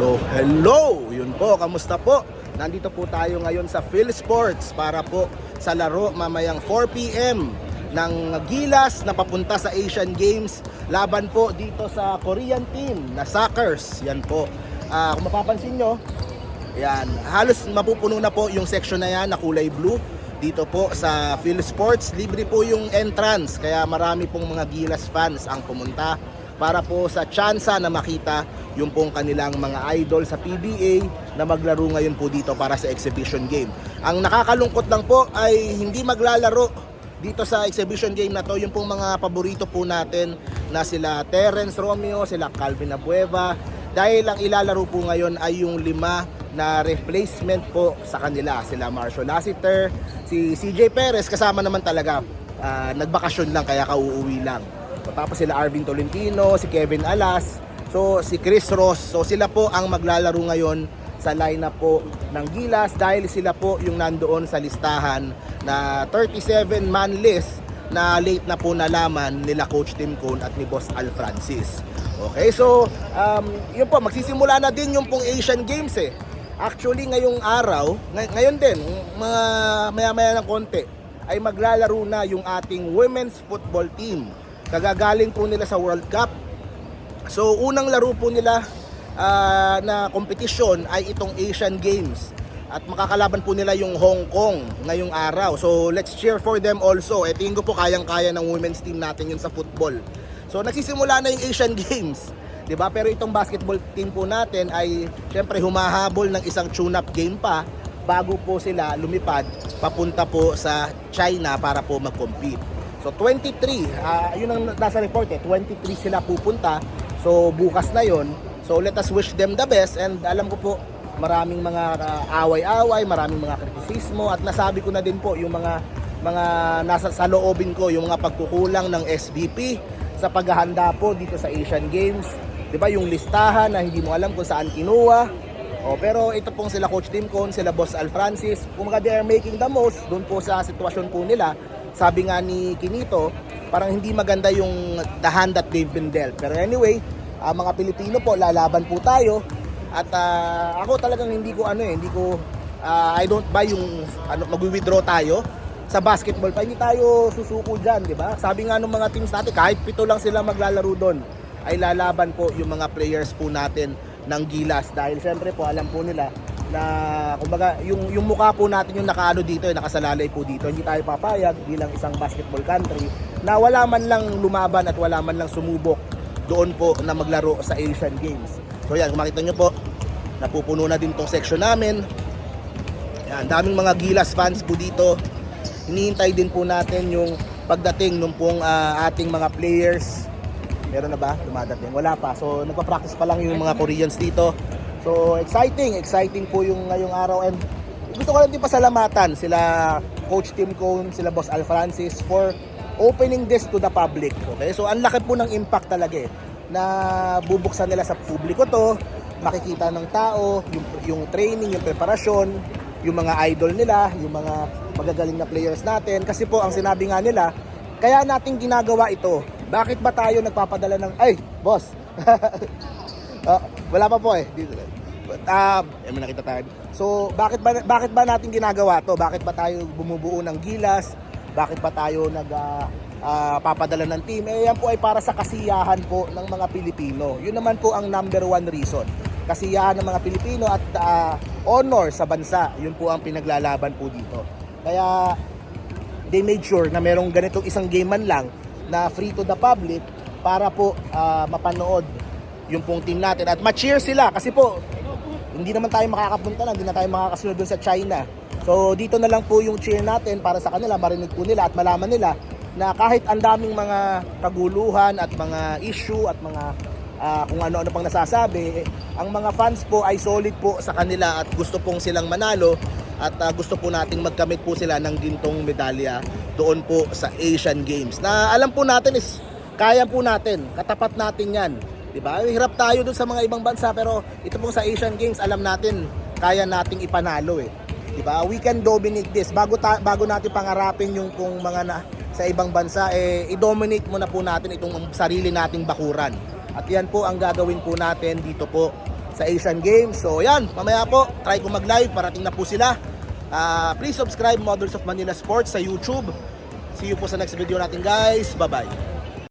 So, hello! Yun po, kamusta po? Nandito po tayo ngayon sa Phil Sports para po sa laro mamayang 4pm ng Gilas na papunta sa Asian Games. Laban po dito sa Korean team na Suckers. Yan po. Ah, kung mapapansin nyo, yan, halos mapupuno na po yung section na yan na kulay blue. Dito po sa Phil Sports, libre po yung entrance. Kaya marami pong mga Gilas fans ang pumunta para po sa tsansa na makita yung pong kanilang mga idol sa PBA na maglaro ngayon po dito para sa exhibition game. Ang nakakalungkot lang po ay hindi maglalaro dito sa exhibition game na to yung pong mga paborito po natin na sila Terence Romeo, sila Calvin Abueva. Dahil ang ilalaro po ngayon ay yung lima na replacement po sa kanila sila Marshall Lassiter, si CJ Perez kasama naman talaga. Ah, nagbakasyon lang kaya kauuwi lang tapos sila Arvin Tolentino, si Kevin Alas, so si Chris Ross. So sila po ang maglalaro ngayon sa lineup po ng Gilas dahil sila po yung nandoon sa listahan na 37 man list na late na po nalaman nila Coach Tim Cone at ni Boss Al Francis. Okay, so um, yun po, magsisimula na din yung pong Asian Games eh. Actually, ngayong araw, ngay- ngayon din, mga maya-maya ng konti, ay maglalaro na yung ating women's football team. Kagagaling po nila sa World Cup. So, unang laro po nila ah, na kompetisyon ay itong Asian Games. At makakalaban po nila yung Hong Kong ngayong araw. So, let's cheer for them also. E tingin ko po kayang-kaya ng women's team natin yun sa football. So, nagsisimula na yung Asian Games. 'di ba? Pero itong basketball team po natin ay syempre humahabol ng isang tune-up game pa bago po sila lumipad papunta po sa China para po mag-compete. So 23, ah, yun ang nasa report eh, 23 sila pupunta. So bukas na yon. So let us wish them the best and alam ko po maraming mga ah, away-away, maraming mga kritisismo at nasabi ko na din po yung mga mga nasa sa loobin ko yung mga pagkukulang ng SBP sa paghahanda po dito sa Asian Games. 'Di ba yung listahan na hindi mo alam kung saan kinuha. O, pero ito pong sila Coach Tim Cone, sila Boss Al Francis, kumaga they are making the most doon po sa sitwasyon po nila. Sabi nga ni Kinito, parang hindi maganda yung the hand that they've been dealt. Pero anyway, ah, mga Pilipino po, lalaban po tayo. At ah, ako talagang hindi ko ano eh, hindi ko, ah, I don't buy yung ano, mag-withdraw tayo sa basketball pa, hindi tayo susuko dyan, di ba? Sabi nga ng mga teams natin, kahit pito lang sila maglalaro doon, ay lalaban po yung mga players po natin ng Gilas. Dahil syempre po, alam po nila na kumbaga yung yung mukha po natin yung nakaano dito, yung nakasalalay po dito. Hindi tayo papayag bilang isang basketball country na wala man lang lumaban at wala man lang sumubok doon po na maglaro sa Asian Games. So yan, kung makita nyo po, napupuno na din tong section namin. Yan, daming mga Gilas fans po dito. Hinihintay din po natin yung pagdating nung pong ah, ating mga players. Meron na ba? Dumadating? Wala pa. So nagpa-practice pa lang yung mga Koreans dito. So exciting, exciting po yung ngayong araw and gusto ko lang din pasalamatan sila Coach Tim Cone, sila Boss Al Francis for opening this to the public. Okay? So ang laki po ng impact talaga eh na bubuksan nila sa publiko to, makikita ng tao, yung, yung training, yung preparasyon, yung mga idol nila, yung mga magagaling na players natin. Kasi po, ang sinabi nga nila, kaya natin ginagawa ito. Bakit ba tayo nagpapadala ng, ay, boss, Ah, wala pa po eh. Dito. Ah, uh, may nakita tayo. So, bakit ba bakit ba natin ginagawa 'to? Bakit ba tayo bumubuo ng gilas? Bakit ba tayo nag ah, ah, papadala ng team? Eh, yan po ay para sa kasiyahan po ng mga Pilipino. Yun naman po ang number one reason. Kasiyahan ng mga Pilipino at ah, honor sa bansa. Yun po ang pinaglalaban po dito. Kaya they made sure na merong ganitong isang game man lang na free to the public para po ah, mapanood yung pong team natin at ma-cheer sila kasi po hindi naman tayo makakapunta na, hindi na tayo makakasunod dun sa China. So dito na lang po yung cheer natin para sa kanila, marinig po nila at malaman nila na kahit ang daming mga kaguluhan at mga issue at mga ah, kung ano-ano pang nasasabi, eh, ang mga fans po ay solid po sa kanila at gusto pong silang manalo at ah, gusto po nating magkamit po sila ng gintong medalya doon po sa Asian Games. Na alam po natin is kaya po natin, katapat natin yan. 'Di ba? Hirap tayo dun sa mga ibang bansa pero ito pong sa Asian Games alam natin kaya nating ipanalo eh. 'Di ba? We can dominate this. Bago ta- bago natin pangarapin yung pong mga na, sa ibang bansa eh i-dominate muna po natin itong sarili nating bakuran. At yan po ang gagawin po natin dito po sa Asian Games. So yan, mamaya po, try ko mag-live, parating na po sila. Ah, please subscribe Models of Manila Sports sa YouTube. See you po sa next video natin guys. Bye-bye.